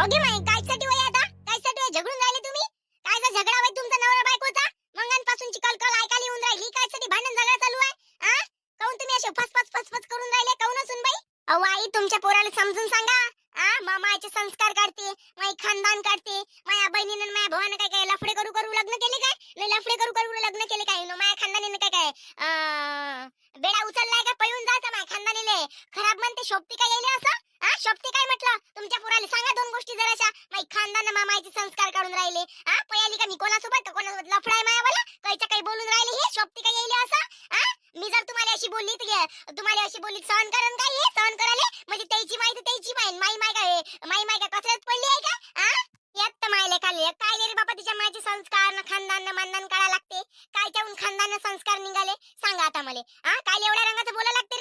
ओगे माई कायसाठी वय आता? कायसाठी वय? झगडून राहिले तुम्ही? कायचा झगडा वय तुमचा नवरा बायकोचा? मंगांपासूनची कलकल ऐकायला येऊन राहिली. कायसाठी भांडण झगडा चालू आहे? हा काऊन तुम्ही असे फस फस फस फस करून राहिले? काऊन असून बाई अहो आई तुमच्या पोराला समजून सांगा. हा मामाचे संस्कार काढते माई खानदान काढते माया बहिणीनं माया भावानं काय काय लफडे करू करू लग्न केले काय? नाही लफडे करू करू लग्न केले काय? न माया खानदानीनं काय काय बेडा उचललाय का? पळून जायचा माया खानदानीले. खराब म्हणते शोभती काय येईल असं? हा शोभती काय म्हटलं? तुमच्या पुराले सांगा दोन गोष्टी जराशा. माई खानदान मामाचे संस्कार काढून राहिले. हा पयाली का मी कोणासोबत? कोणासोबत लफडाय मायावाला? मला काही बोलून राहिले हे? शोभती काय येईल असं? हा मी जर तुम्हाला अशी बोलली तर तुम्हाला अशी बोलली सहन करण काय हे? सहन कराले म्हणजे त्याची माहिती त्याची माहिती माई माय काय? माई माय काय कचऱ्यात पडली आहे का? हा यात तर मायले खाली. काय रे बाबा तिच्या मायचे संस्कार खानदान मानदान काढा लागते. काय त्याहून खानदान संस्कार निघाले? सांगा आता मला. हा काय एवढ्या रंगाचं बोला लागते?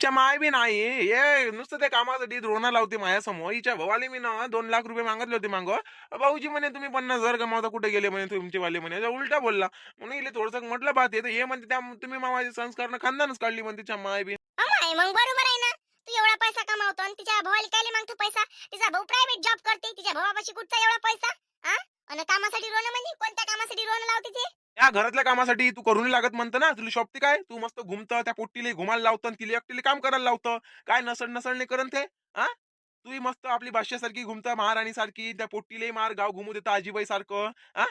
असं माय बी नाही. हे नुसतं ते कामाचं कामासाठी रोना लावते माझ्यासमोर. हिच्या भावाले मी ना दोन लाख रुपये मागितले होते मागं. भाऊजी म्हणे तुम्ही पन्नास हजार कमावता कुठे गेले म्हणे तुमचे वाले म्हणे उलटा बोलला. म्हणून इले थोडस म्हटलं बात येतं. हे म्हणते त्या तुम्ही मामाचे संस्कार खानदानच काढली म्हणते तिच्या माय बी. मग बरोबर आहे ना. तू एवढा पैसा कमावतो आणि तिच्या भावाला काय मागतो पैसा? तिचा भाऊ प्रायव्हेट जॉब करते. तिच्या भावापाशी कुठचा एवढा पैसा? हा आणि कामासाठी रोन म्हणजे कोणत्या कामासाठी रोन लावते ते? या घरातल्या कामासाठी तू करून लागत म्हणतं ना. तुला शॉपती काय? तू मस्त घुमतं त्या पोट्टीला घुमायला लावतं तिला एकटीला काम करायला लावतं. काय नसड नसडणे करण ते हा तू मस्त आपली भाष्यासारखी घुमता महाराणी सारखी त्या पोट्टीले मार गाव घुमू देता आजीबाई सारखं हा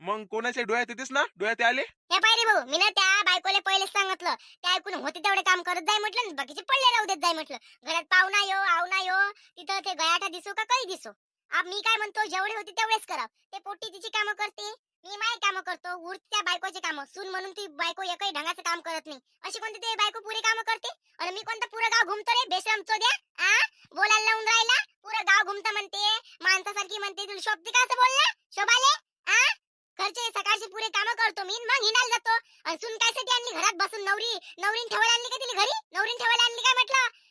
मग कोणाच्या डोळ्यात येतेस ना? डोळ्यात आले हे पाहिजे भाऊ मी ना त्या बायकोला पहिले सांगितलं. ते ऐकून होते तेवढे काम करत जाय म्हटलं बाकीचे पडले राहू देत जाय म्हटलं. घरात पाहुणा यो हो, आवना यो हो, तिथं ते गयाठा दिसो का काही दिसो? मी काय म्हणतो जेवढे होते तेवढेच करा ते पोट्टी तिची कामं करते मी माय कामं करतो उरते त्या बायकोचे कामं. सून म्हणून ती बायको एकही ढंगाचं काम करत नाही. अशी कोणती ते बायको पुरे कामं करते? आणि मी कोणतं पुरं गाव घुमतो रे? बेशरम द्या आ? बोलायला लावून राहिला? पुरं गाव घुमता म्हणते माणसासारखी म्हणते तुला शोभते का असं बोलला? शोभाले आ? घरचे सकाळचे पुरे कामं करतो मी मग हिनायला जातो. आणि सून कायसाठी आणली? घरात बसून नवरी नवरीन ठेवायला आणली का तिला घरी? नवरीन ठेवायला आणली काय म्हटलं?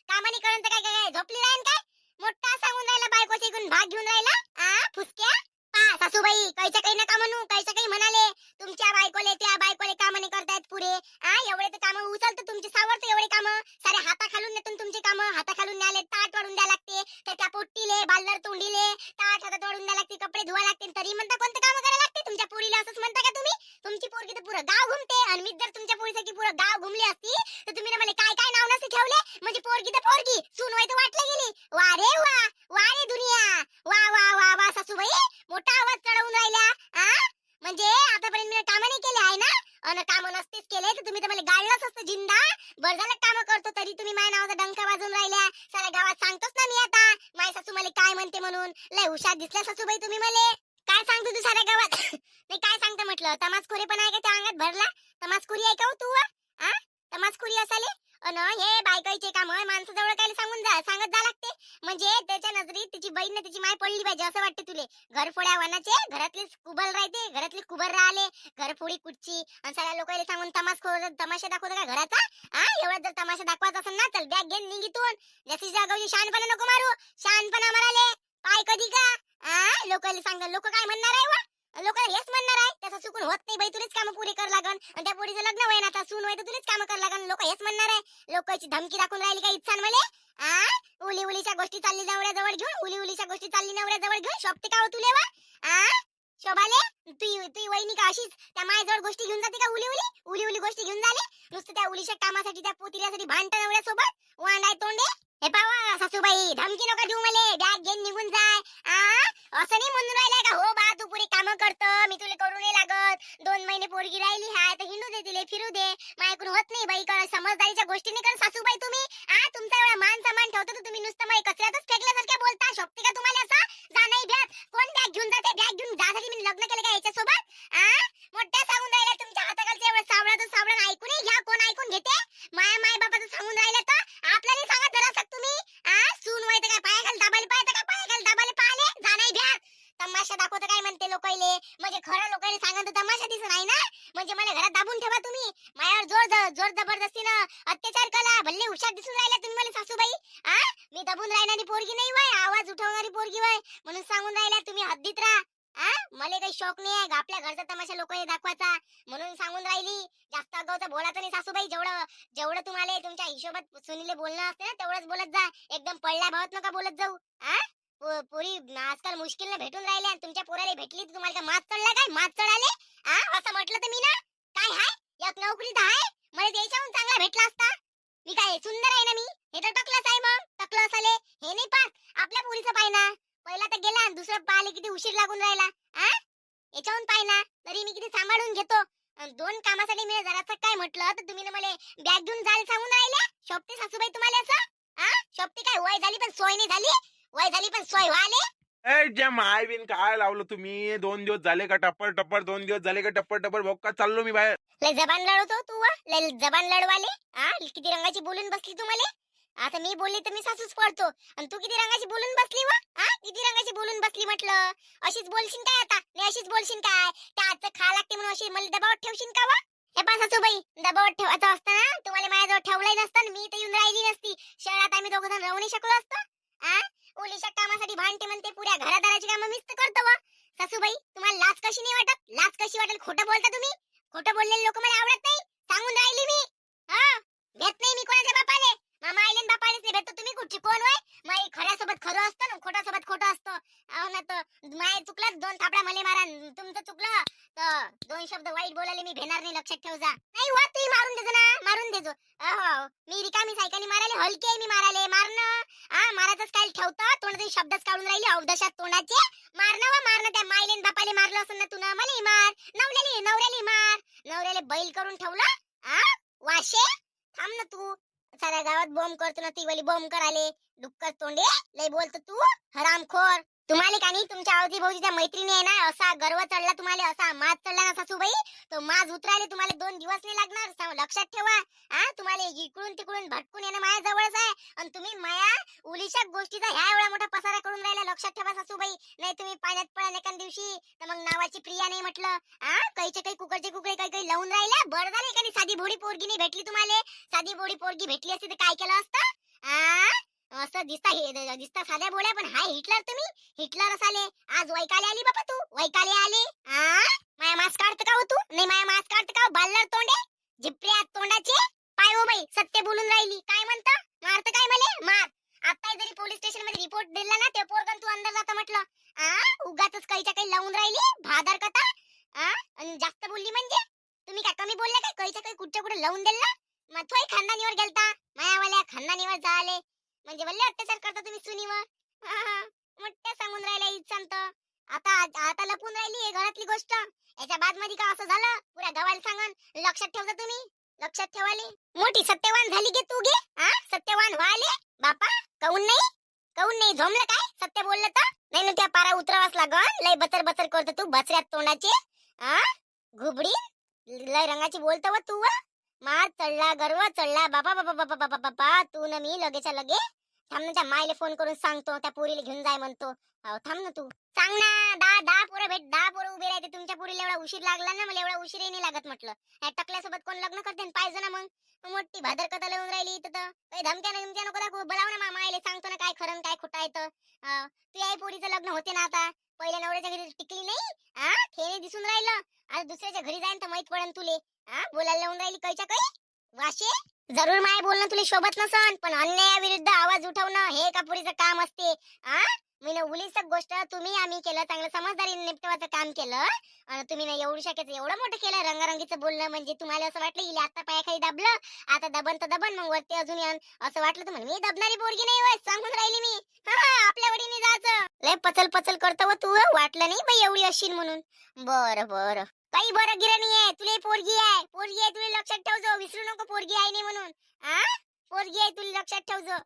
असती? तर तुम्ही ना मला काय काय नाव नसते ठेवले? म्हणजे पोरगी तर पोरगी. सून व्हाय तर वाटले गेली. वा रे वा वा रे दुनिया. वा वा वा वा सासूबाई. मोठा आवाज चढवून राहिला आ? म्हणजे आतापर्यंत मी कामं नाही केले आहे ना? अन कामं नसतेच केले तर तुम्ही तर मला गाळलंच असतं जिंदा. बरं झालं कामं करतो तरी तुम्ही माझ्या नावाचा डंका वाजवून राहिल्या. साऱ्या गावात सांगतोच ना मी आता. माझी सासू मला काय म्हणते म्हणून? लय हुशार दिसल्या सासूबाई तुम्ही मला काय सांगतो तू साऱ्या गावात? नाही काय सांगतो म्हटलं? तमासखोरी पण आहे का त्या अंगात भरला? तमासखोरी आहे का हो तू आ? तमासखोरी असाले. अन हे बायकाईचे काम माणसं जवळ काय सांगून जा सांगत जा लागते. म्हणजे त्याच्या नजरीत तिची बहीण तिची माय पडली पाहिजे असं वाटते तुले. घर फोड्या वनाचे घरातले कुबल राहते घरातले कुबर राहिले. घर फोडी कुठची? आणि सगळ्या लोकांना सांगून तमास तमाशा दाखवतो का घराचा? हा एवढा जर तमाशा दाखवायचा असेल ना चल बॅग घेऊन निघितून. जशी जागावची शहाणपणा नको मारू. शहाणपणा माराले पाय कधी का? हा लोकांना सांग लोक काय म्हणणार आहे वा? लोक हेच म्हणणार आहे त्याचा चुकून होत नाही बाई तुलाच काम पुरे कर लागन. आणि त्या पोरीचं लग्न होईन आता सून होय तर तुलाच काम कर लागन. लोक हेच म्हणणार आहे लोकांची धमकी दाखवून राहिली काय इच्छा मले? आ? उली उलीच्या गोष्टी चालली नवऱ्या जवळ घेऊन उली उलीच्या गोष्टी चालली नवऱ्या जवळ घेऊन शोभते का हो तुले वा? आ? शोभाले? तू तू वहिनी का अशीच? त्या माझ्याजवळ गोष्टी घेऊन जाते का उली उली उली उली गोष्टी घेऊन झाली? नुसतं त्या उलीच्या कामासाठी त्या पोतिल्यासाठी भांडण नवऱ्यासोबत? वांडाय तोंडे? हे पावा सासूबाई धमकी नका देऊ मले. बॅग घेऊन निघून जाय. आ? असं नाही म्हणून राहिलाय का? हो बा कामं करत मी तुला करू नाही लागत. दोन महिने पोरगी राहिली हाय तर हिंडू दे तिले फिरू दे. माझ्याकडून होत नाही बाई कर समजदारीच्या गोष्टी नाही कारण सासूबाई तुम्ही. आ तुमचा एवढा मान सन्मान ठेवतो तर तुम्ही नुसतं माझ्या कचऱ्यातच फेकल्यासारख्या बोलता. शोभते का तुम्हाला असं? जा नाही भ्यात कोण बॅग घेऊन जाते? बॅग घेऊन जासाठी मी लग्न केलं का याच्यासोबत? आ? मोठ्या सांगून राहिल्या तुमच्या हाताखालचे एवढं सावळा तर सावळा ऐकून घ्या कोण ऐकून घेते? माया माय बाबाचं सांगून राहिलं तर? आपल्याला सांगा जरा तुम्ही. आ सून व्हायचं काय पायाखाली दाबाले पाहायचं का पायाखाली दाबाले पाहिले जा नाही भ्यात तमाशा दाखवतं काय म्हणते लोकायले म्हणजे खरं लोकायले सांगा तर तमाशा दिसत नाही ना म्हणजे मला घरात दाबून ठेवा तुम्ही माझ्यावर जोर ज- जोर जबरदस्तीनं अत्याचार करा भल्ले हुशार दिसून राहिल्या तुम्ही मला सासूबाई आ मी दबून राहणारी पोरगी नाही वय आवाज उठवणारी पोरगी वय म्हणून सांगून राहिल्या तुम्ही हद्दीत राहा आ लोक नाही आहे आपल्या घरचा तमाशा लोक हे दाखवायचा. म्हणून सांगून राहिली जास्त अगावचं बोलायचं नाही सासूबाई. जेवढं जेवढं तुम्हाला तुमच्या हिशोबात सुनीले बोलणं असते ना तेवढंच बोलत जा. एकदम पडल्या भावात नका बोलत जाऊ. आ? पुरी आजकाल मुश्किलने भेटून राहिले आणि तुमच्या पोराला भेटली तुम्हाला काय मात चढला काय? मात चढाले? आ? असं म्हटलं तर मी ना? काय हाय? एक नोकरी तर हाय? मला त्याच्याहून चांगला भेटला असता? मी काय सुंदर आहे ना मी? हे तर टकलंच आहे मग. टकलं असाले. हे नाही पाहत. आपल्या पोरीचं पाय ना. पहिला तर गेला आणि दुसरं पाहिले किती उशीर लागून राहिला. आ? याच्याहून पाय ना तरी मी किती सांभाळून घेतो. अन दोन कामासाठी मी जरासं काय म्हटलं तर तुम्ही ना मला बॅग घेऊन जायला सांगून राहिले. शोभते सासूबाई तुम्हाला असं? शोभते काय? वय झाली पण सोय नाही झाली? वय झाली पण सोय व्हाले ए ज्या माय बिन काय लावलं तुम्ही? दोन दिवस झाले का टप्पर टप्पर दोन दिवस झाले का टप्पर टप्पर भोका चाललो मी बाहेर. लय जबान लढवतो तू वा? लय जबान लढवाले आ? किती रंगाची बोलून बसली तू मला? आता मी बोलली तर मी सासूच पडतो आणि तू किती रंगाची बोलून बसली वा? हा किती रंगाची बोलून बसली म्हटलं? अशीच बोलशील काय आता? मी अशीच बोलशील काय? त्या आजचं खा लागते म्हणून अशी मला दबावात ठेवशील का वा? हे पा सासूबाई दबावात ठेवायचं असतं ना? तुम्हाला माझ्याजवळ ठेवलंय नसतं मी तर येऊन राहिली नसती. शहरात आम्ही दोघं जण राहू नाही शकलो असतो. हा ओलीच्या कामासाठी भांडते म्हणते पुऱ्या घरादाराची कामं मीच तर करतो वा. सासूबाई तुम्हाला लाज कशी नाही वाटत? लाज कशी वाटेल? खोटं बोलता तुम्ही? खोटं बोललेले लोक मला आवडत नाही. सांगून राहिली मी. हा भेट नाही मी कोणाच्या बापाले. मामा आईले न बापालेच नाही भेटतो. तुम्ही कुठची कोण होय? माई खऱ्यासोबत खरं असतं ना खोटासोबत खोटं असतं. अहो ना तर माय चुकलं दोन थापडा मले मारा तुमचं चुकलं. तर दोन शब्द वाईट बोलायला मी भेणार नाही लक्षात ठेव जा. नाही हो तुम्ही मारून देजो ना मारून देजो. अहो मी रिकामी सायकली मारायले? हलके आहे मी मारायले. मारणं हा मारायचंच काय ठेवतं? तोंडाचे शब्दच काढून राहिले अवदशात तोंडाचे. मारणं वा मारणं त्या मायलेन बापाले मारलं असं ना तुला मला मार. नवऱ्याली नवऱ्याली मार. नवऱ्याले बैल करून ठेवलं हा वाशे. थांब ना तू. साऱ्या गावात बॉम्ब करतो ना ती वाली बॉम्ब कराले डुक्कर तोंडे लय बोलतो तू हरामखोर. तुम्हाला का नाही तुमच्या अवतीभोवती मैत्रिणी आहे ना असा गर्व चढला तुम्हाला असा माज चढला ना सासूबाई. तो माज उतरायला तुम्हाला दोन दिवस नाही लागणार लक्षात ठेवा. हा तुम्हाला इकडून तिकडून भटकून येणं माझ्या जवळच आहे. आणि तुम्ही माया उलिशा गोष्टीचा ह्या एवढा मोठा पसारा करून राहिला लक्षात ठेवा सासूबाई. नाही तुम्ही पाण्यात पडा एका दिवशी तर मग नावाची प्रिया नाही म्हटलं. हा काहीचे काही कुकडचे कुकडे काही काही लावून राहिल्या. बरं झालं एखादी साधी भोडी पोरगी नाही भेटली तुम्हाला. साधी भोडी पोरगी भेटली असती तर काय केलं असतं? दिसता दिसता साध्या बोल्या पण हाय हिटलर तुम्ही. हिटलर असाले. आज वैकाले आली बाबा तू. वैकाले आली. आ? माया मास काढत का हो तू? नाही माया मास काढत का हो? बाल्लर तोंडे? जिपऱ्या तोंडाचे? पाय हो बाई सत्य बोलून राहिली. काय म्हणता? मारत काय मले? मार. आता जरी पोलीस स्टेशनमध्ये रिपोर्ट दिला ना ते पोरगन तू अंदर जातं म्हटलं. आ? उगाच काहीच्या काही लावून राहिली. भादर कथा. आ? आणि जास्त बोलली म्हणजे? तुम्ही काय कमी बोलले काय? काहीच्या काही कुठच्या कुठे लावून दिला? मग तोही खानदानीवर गेलता. मायावाल्या खानदानीवर जाले. म्हणजे बोलले अत्याचार करता तुम्ही सुनीवर? मोठ्या सांगून राहिल्या इच्छांत. आता आता लपून राहिली घरातली गोष्ट. याच्या बादमध्ये का असं झालं? पुऱ्या गावाला सांगन. लक्षात ठेवता तुम्ही? लक्षात ठेवाले मोठी सत्यवान झाली गे तू गे? हा? सत्यवान व्हाले बापा काऊन नाही? काऊन नाही? झोमलं काय? सत्य बोललं तर? नाही ना त्या पारा उतरावाच लागन? लय बचर बचर करतो तू बचऱ्यात तोंडाचे. हा घुबडी लय रंगाची बोलतो व तू व? मार चढला गर्व चढला. बाबा बाबा बाबा बाबा बाबा तू न मी लगेच्या लगे. थांब ना त्या मायले फोन करून सांगतो त्या पोरीला घेऊन जाय म्हणतो. थांब ना तू. सांग ना दहा दहा पोरं भेट दहा पोरं उभे राहते. तुमच्या पोरीला एवढा उशीर लागला ना मला एवढा उशीरही नाही लागत म्हटलं. या टकल्यासोबत कोण लग्न करते पाहिजे ना मग. मोठी भादर कथा लिहून राहिली इथं तर. काही धमक्या धमक्या नको दाखवू. बोलाव ना मामा सांगतो ना काय खरं काय खोटं आहे तर. तू याही पोरीचं लग्न होते ना आता. पहिल्या नवऱ्याच्या घरी टिकली नाही. हा दिसून राहिलं. आज दुसऱ्याच्या घरी जाईन तर माहीत पडन तुले. हा बोलायला लावून राहिली कैच्या काही? वाशे जरूर माय बोलणं तुला शोभत नसन पण अन्यायाविरुद्ध आवाज उठवणं हे का पुरीचं काम असते. आ? मी ना उलीच गोष्ट तुम्ही आम्ही केलं चांगलं समजदारीने निपटवाचं काम केलं. आणि तुम्ही ना एवढू शकायचं एवढं मोठं केलं रंगारंगीचं बोलणं म्हणजे तुम्हाला असं वाटलं इले आता पायाखाली दाबलं आता दबन तर दबन मग वरती अजून येऊन असं वाटलं तर मी दबणारी पोरगी नाही होय सांगून राहिली मी. आपल्या वडीने जायचं. लय पचल पचल करतो हो व तू वाटलं नाही बाई एवढी अशील म्हणून. बर बर. काही बरं गिराणी आहे तुला पोरगी आहे पोरगी आहे तुला लक्षात ठेवजो विसरू नको पोरगी आहे नाही म्हणून. आ? पोरगी आहे तुला लक्षात ठेवजो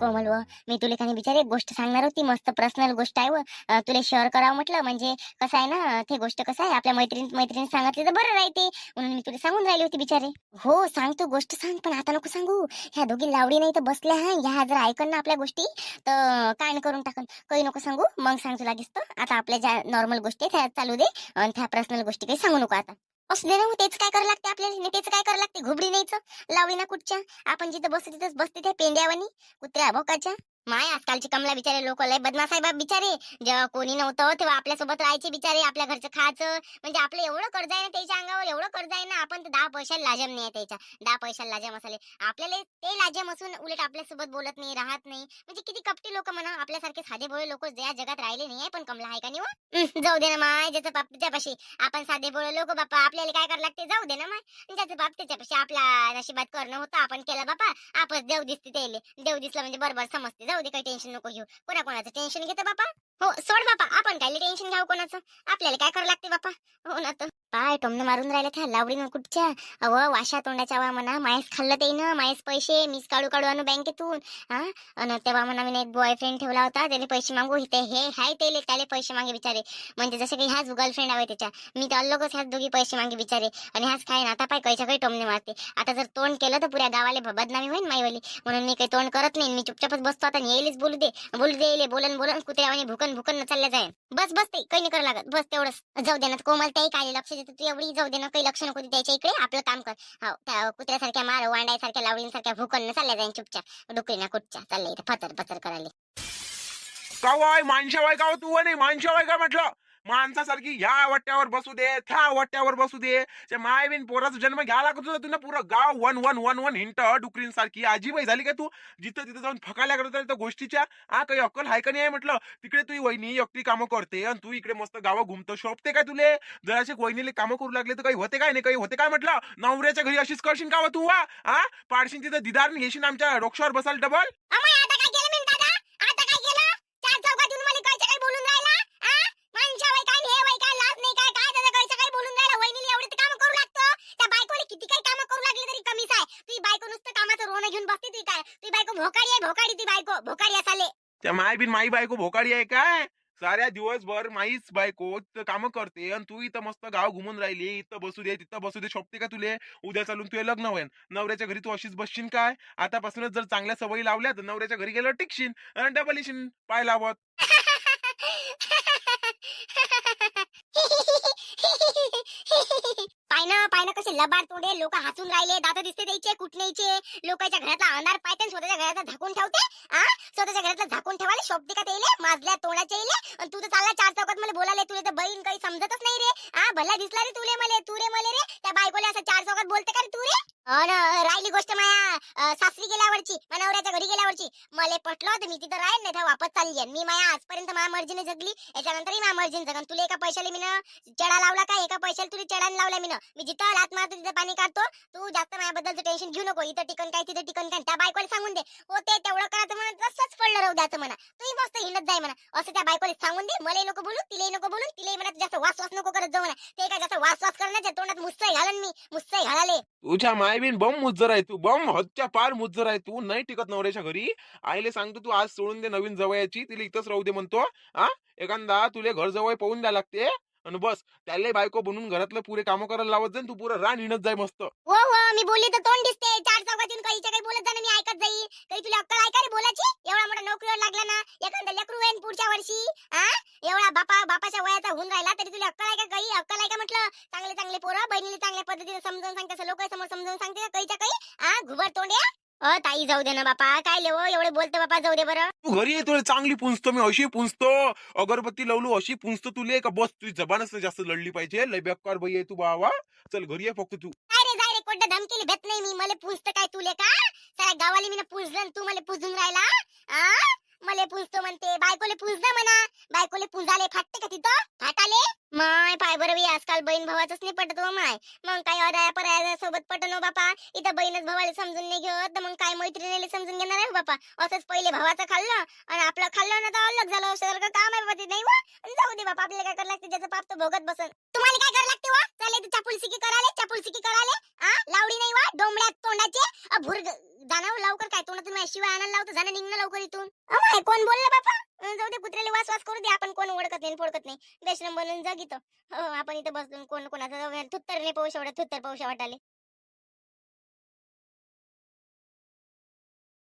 कोमल व मी तुला काही बिचारी एक गोष्ट सांगणार होती मस्त पर्सनल गोष्ट आहे व. तुला शेअर करावं म्हटलं म्हणजे कसं आहे ना ते गोष्ट कसं आहे आपल्या मैत्रीण मैत्रिणी सांगितली तर बरं राहते. म्हणून मी तुला सांगून राहिली होती बिचारे. हो सांग तू गोष्ट सांग पण आता नको सांगू. ह्या दोघी लावडी नाही तर बसल्या हा. ह्या जर ऐकन ना आपल्या गोष्टी तर काय करून टाकन. काही नको सांगू मग सांग तुला दिसतं आता आपल्या ज्या नॉर्मल गोष्टी आहेत त्या चालू दे. आणि त्या पर्सनल गोष्टी काही सांगू नको आता. असू ना हो, तेच काय करावं लागते आपल्याला? तेच काय करावं लागते? घुबडी नाहीच लावडी ना कुठच्या? आपण जिथं बसतो तिथंच बसते त्या पेंड्यावानी कुत्र्या भोकाच्या. माय आजकालची कमला बिचारे लोक लय बदमाश आहे बाप बिचारे. जेव्हा कोणी नव्हतं तेव्हा आपल्यासोबत राहायचे बिचारे आपल्या घरचं खायचं. म्हणजे आपलं एवढं कर्ज आहे ना त्याच्या अंगावर एवढं कर्ज आहे ना आपण तर दहा पैशाला लाजम नाही त्याच्या. दहा पैशाला लाजम असले आपल्याला ते लाजम असून उलट आपल्यासोबत बोलत नाही राहत नाही. म्हणजे किती कपटी लोक म्हणा आपल्यासारखे साधे भोळे लोक या जगात राहिले नाही पण कमला आहे का नाही हो? जाऊ दे ना माय ज्याचं बाप त्याच्यापाशी आपण साधे भोळे लोक बापा आपल्याला काय करायला लागते? जाऊ दे ना माय. ज्याचं बाप त्याच्यापाशी आपल्या नशिबात करणं होतं आपण केलं बापा. आपच देव दिसते त्याले देव दिसला म्हणजे बरोबर समजते. जाऊ दे काही टेन्शन नको घेऊ. कोणा कोणाचं टेन्शन घेतं बापा? हो सोड बापा आपण काय टेन्शन घ्यावं कोणाचं? आपल्याला काय करावं लागते बापा? हो ना तर. पाय टोमनं मारून राहिल्या त्या लावडीनं कुठच्या? अव वाशा तोंडाच्या वा म्हणा मायस खाल्लं ते ना मायस पैसे मीच काढू काढू आणू बँकेतून हा? अन तेव्हा म्हणा मी एक बॉयफ्रेंड ठेवला होता त्याने पैसे मागू इथे हे हाय त्याले त्याले पैसे मागे बिचारे. म्हणजे जसं काही ह्याच गर्लफ्रेंड आहे त्याच्या. मी तर अल्लोकच ह्याच दोघी पैसे मागे बिचारे. आणि ह्याच काय ना आता पाय कैच्या काही टोमने मारते. आता जर तोंड केलं तर पुऱ्या गावाला बदनामी होईल माईवाली. म्हणून मी काही तोंड करत नाही. मी चुपचापच बसतो आता येईलच बोलू दे. बोलू दे बोलन बोलन कुत्र्यावानी भुकन भुकन भुकन चालल्या जाय. बस बस ते काही नाही करावं लागत. बस तेवढंच. जाऊ दे ना कोमल त्याही काय लक्ष देते. तू एवढी जाऊ दे ना काही लक्ष नको त्याच्या इकडे. आपलं काम कर. हो त्या कुत्र्यासारख्या मार वांडायसारख्या लावळींसारख्या भुकन चालल्या जाईन चुपचाप. डुकरीना कुठच्या? चाललंय इथे फतर फतर करायला. का वाय माणसावाय का हो, तू नाही माणसावाय का म्हटलं. माणसासारखी ह्या वट्ट्यावर बसू दे त्या वट्ट्यावर बसू दे. त्या मायबीन पोराचा जन्म घ्यायला लागत होता तुला पुरं गाव वन वन वन वन हिंट डुकरींसारखी. आजीबाई झाली का तू? जिथं तिथं जाऊन फकायला करत त्या गोष्टीच्या. हा काही अक्कल हाय का नाही आहे म्हटलं? तिकडे तू वहिनी एकटी कामं करते आणि तू इकडे मस्त गावं घुमतो. शोभते काय तुले? जराशे वहिनीले कामं करू लागले तर काही होते काय नाही? काही होते काय म्हटलं? नवऱ्याच्या घरी अशीच करशील का तू? वा हा? पाडशील तिथं दिदार घेशील आमच्या डोक्षावर बसाल डबल अमय आता काय केलं मी दादा आता काय केलं चार चौकात येऊन मला कळचं काय बोलून राहिला आ माणसा वय काय हे वय काय लाज नाही काय काय त्याचं कळचं काय बोलून राहिला वहिनीला एवढे काम करू लागतो त्या बायकोला किती काही काम करू लागली तरी कमीच आहे तुझी बायको नुसतं कामाचं रोन घेऊन बसते तुझी काय? तुझी बायको भोकाडी आहे भोकाडी ती बायको. भोकाडी असाले. त्या माय बिन माई बायको भोकाडी आहे काय? साऱ्या दिवसभर माईच बायको काम करते आणि तू इथं मस्त गाव घुमून राहिली इथं बसू दे तिथं बसू दे शोभते का तुले? उद्या चालून तुझे लग्न होईल नवऱ्याच्या घरी तू अशीच बसशील काय? आतापासूनच जर चांगल्या सवयी लावल्या तर नवऱ्याच्या घरी गेल्यावर टिकशील आणि डबल येशील पाय लावत. पायनं पायनं कसे लबाड तोंडे लोक हसून राहिले दात दिसते द्यायचे कुटण्याचे लोकांच्या घरातला अंधार पायते स्वतःच्या घरातला झाकून ठेवते आ? स्वतःच्या घरातला झाकून ठेवाले शोभते का तेले माजल्या तोंडाचे येईल आणि तू तर चालला चार चौकात मला बोलायला तुला तर बहीण काही समजतच नाही रे. हा भला दिसला रे तुले मले तू रे मले रे. त्या बायकोले असं चार चौकात बोलते का रे तू रे अन राहिली गोष्ट माया सासरी गेल्यावरची मनवऱ्याच्या घरी गेल्यावरची. मला पटलं तर मी तिथं राहील नाही तर वापस चालली आहे मी माया आजपर्यंत माया मर्जीने जगली याच्यानंतरही माया मर्जीने जगन. तुला एका पैशाला मी चढा लावला का एका पैशाला तुला चढा लावला मी मी जिथं लात मारतो तिथं पाणी काढतो. तू जास्त माझ्याबद्दलचं टेन्शन घेऊ नको. इथं टिकन काय तिथं टिकन काय? त्या बायकोला सांगून दे. हो ते तेवढं करायचं म्हणून तसंच पडलं राहू द्याचं म्हणा. तुम्ही मस्त हिंडत जाय म्हणा. असं त्या बायकोला सांगून दे. मलाही नको बोलू तिलाही नको बोलू तिलाही म्हणा जास्त वास वास नको करत जाऊ म्हणा. ते काय जास्त वास वास करण्याच्या तोंडात मुस्सा घालन मी. मुस्सा घालाले. तुझ्या मायबीन बम मुज्जर आहे तू. बम हदच्या पार मुज्जर आहे तू. नाही टिकत नवऱ्याच्या घरी. आईले सांगतो तू आज सोडून दे नवीन जवळची तिला इथंच राहू दे म्हणतो हा. एखादा तुले घर जवळ पाहून द्या लागते. आणि बस त्याला बायको बनून घरातलं पुरे काम करायला लावत जाईन तू पुरं रान हिणत जाय मस्त. हो हो मी बोलली तर तोंड दिसते. चार चौकातून काहीच्या काही बोलत जाणं मी ऐकत जाईल काही तुला अक्कल ऐका रे बोलायची? एवढा मोठा नोकरीवर लागला ना एखादा लेकरू येईन पुढच्या वर्षी हा एवढा बापा बापाच्या वयाचा होऊन राहिला तरी तुला अक्कल ऐका काही? अक्कल ऐका म्हटलं? चांगले चांगले पोरं बहिणीला चांगल्या पद्धतीने समजावून सांगते लोक समोर समजावून सांगते काहीच्या काही? हा घुबर तोंड्या अ ताई जाऊ दे ना बापा. काय लेवो एवढे बोलतो बापा जाऊ दे बरं. तू घरी ये तुला चांगली पुंजतो मी अशी पुंजतो अगरबत्ती लावलो अशी पुंजतो तुले का बस तुझी जबानच नाही जास्त लढली पाहिजे. लय बेकार बाई आहे तू बावा चल घरी ये फक्त तू. काय रे जाय रे कोणत्या धमकीला भेट नाही मी. मला पुजत काय तुले का? साऱ्या गावाला मी पुजलं तू मला पुजून राहिला? आ मला पुजतो म्हणते. बायकोले पुजलं म्हणा. बायकोले पुजाले फाटते का तिथं? फाटाले? माय पाय बरं बी आजकाल बहीण भावाचंच नाही पटत हो माय. मग काय अराया पराया सोबत पटनो हो बापा. इथं बहीणच भावाला समजून नाही घेत तर मग काय मैत्रिणीला समजून घेणार आहे हो बापा? असंच पहिले भावाचं खाल्लं आणि आपलं खाल्लं ना तर अलग झालं सारखं काम आहे बाबा ते नाही वा? जाऊ दे बापा आपल्याला काय करायला लागते? ज्याचं पाप तो भोगत बसन. तुम्हाला काय करायला लागते वा हो? चालेल चापुलसिकी कराले चापुलसिकी कराले आ? लावडी नाही वा? डोंबळ्यात तोंडाचे? भुरग दाना लवकर काय तोंडातून शिवाय आणायला लावतो? जाणं निघणं लवकर इथून. कोण बोललं बापा? जाऊ दे कुत्र्याला वास वास करू दे. आपण कोण ओळखत नाही फोडकत नाही. बेशरम बनून जग इथं. हो आपण इथं बसून कोण कोणाचं? थुत्तर नाही पाऊस एवढा थुत्तर पाऊस वाटाले